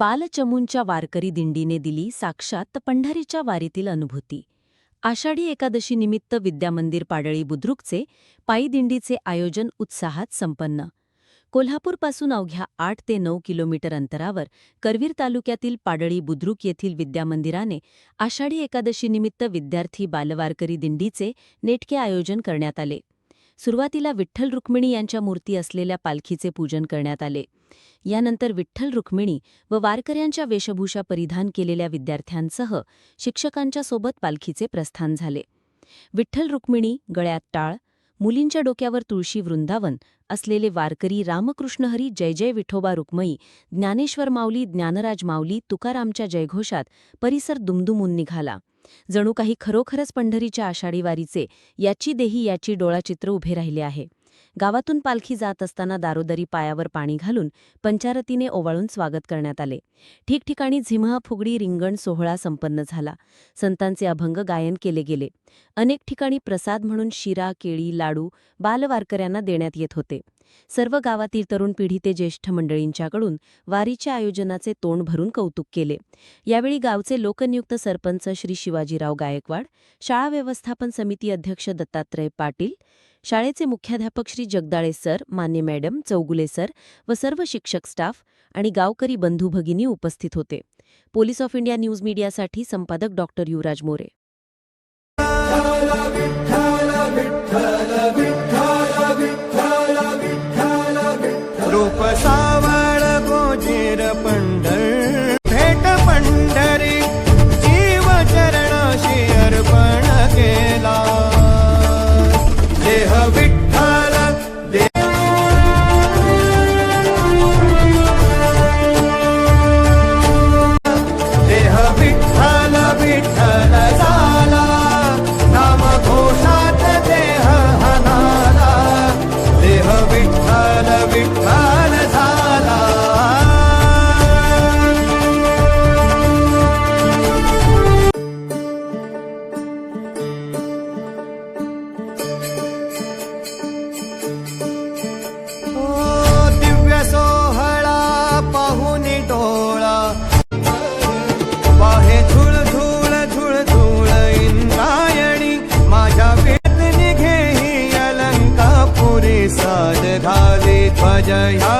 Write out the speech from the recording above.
बालचमूंच्या वारकरी दिंडीने दिली साक्षात पंढरीच्या वारीतील अनुभूती. आषाढी एकादशी निमित्त विद्यामंदिर पाडळी बुद्रुकचे पायीदिंडीचे आयोजन उत्साहात संपन्न. कोल्हापूरपासून अवघ्या आठ ते नऊ किलोमीटर अंतरावर करवीर तालुक्यातील पाडळी बुद्रुक येथील विद्यामंदिराने आषाढी एकादशीनिमित्त विद्यार्थी बालवारकरी दिंडीचे नेटके आयोजन करण्यात आले. सुरुवातीला विठ्ठल रुक्मिणी यांच्या मूर्ती असलेल्या पालखीचे पूजन करण्यात आले. यानंतर विठ्ठल रुक्मिणी व वारकऱ्यांच्या वेशभूषा परिधान केलेल्या विद्यार्थ्यांसह शिक्षकांच्या सोबत पालखीचे प्रस्थान झाले. विठ्ठल रुक्मिणी गळ्यात टाळ मुलींच्या डोक्यावर तुळशी वृंदावन असलेले वारकरी रामकृष्णहरी जय जय विठोबा रुक्मई ज्ञानेश्वर माऊली ज्ञानराज माऊली तुकारामच्या जयघोषात परिसर दुमदुमून निघाला. जणू काही खरोखरच पंढरीच्या आषाढी वारीचे याची देही याची डोळाचित्र उभे राहिले आहे. गावातून पालखी जात असताना दारोदरी पायावर पाणी घालून पंचारतीने ओवाळून स्वागत करण्यात आले. ठिकठिकाणी झिमहा फुगडी रिंगण सोहळा संपन्न झाला. संतांचे अभंग गायन केले गेले. अनेक ठिकाणी प्रसाद म्हणून शिरा केळी लाडू बालवारकऱ्यांना देण्यात येत होते. सर्व गावातील तरुण पिढी ते ज्येष्ठ मंडळींच्याकडून वारीच्या आयोजनाचे तोंड भरून कौतुक केले. यावेळी गावचे लोकनियुक्त सरपंच श्री शिवाजीराव गायकवाड शाळा व्यवस्थापन समिती अध्यक्ष दत्तात्रय पाटील शाळेचे मुख्याध्यापक श्री जगदाळे सर मान्य मॅडम चौगुले सर व सर्व शिक्षक स्टाफ आणि गावकरी बंधू भगिनी उपस्थित होते. पोलीस ऑफ इंडिया न्यूज मीडियासाठी संपादक डॉक्टर युवराज मोरे. रूप जया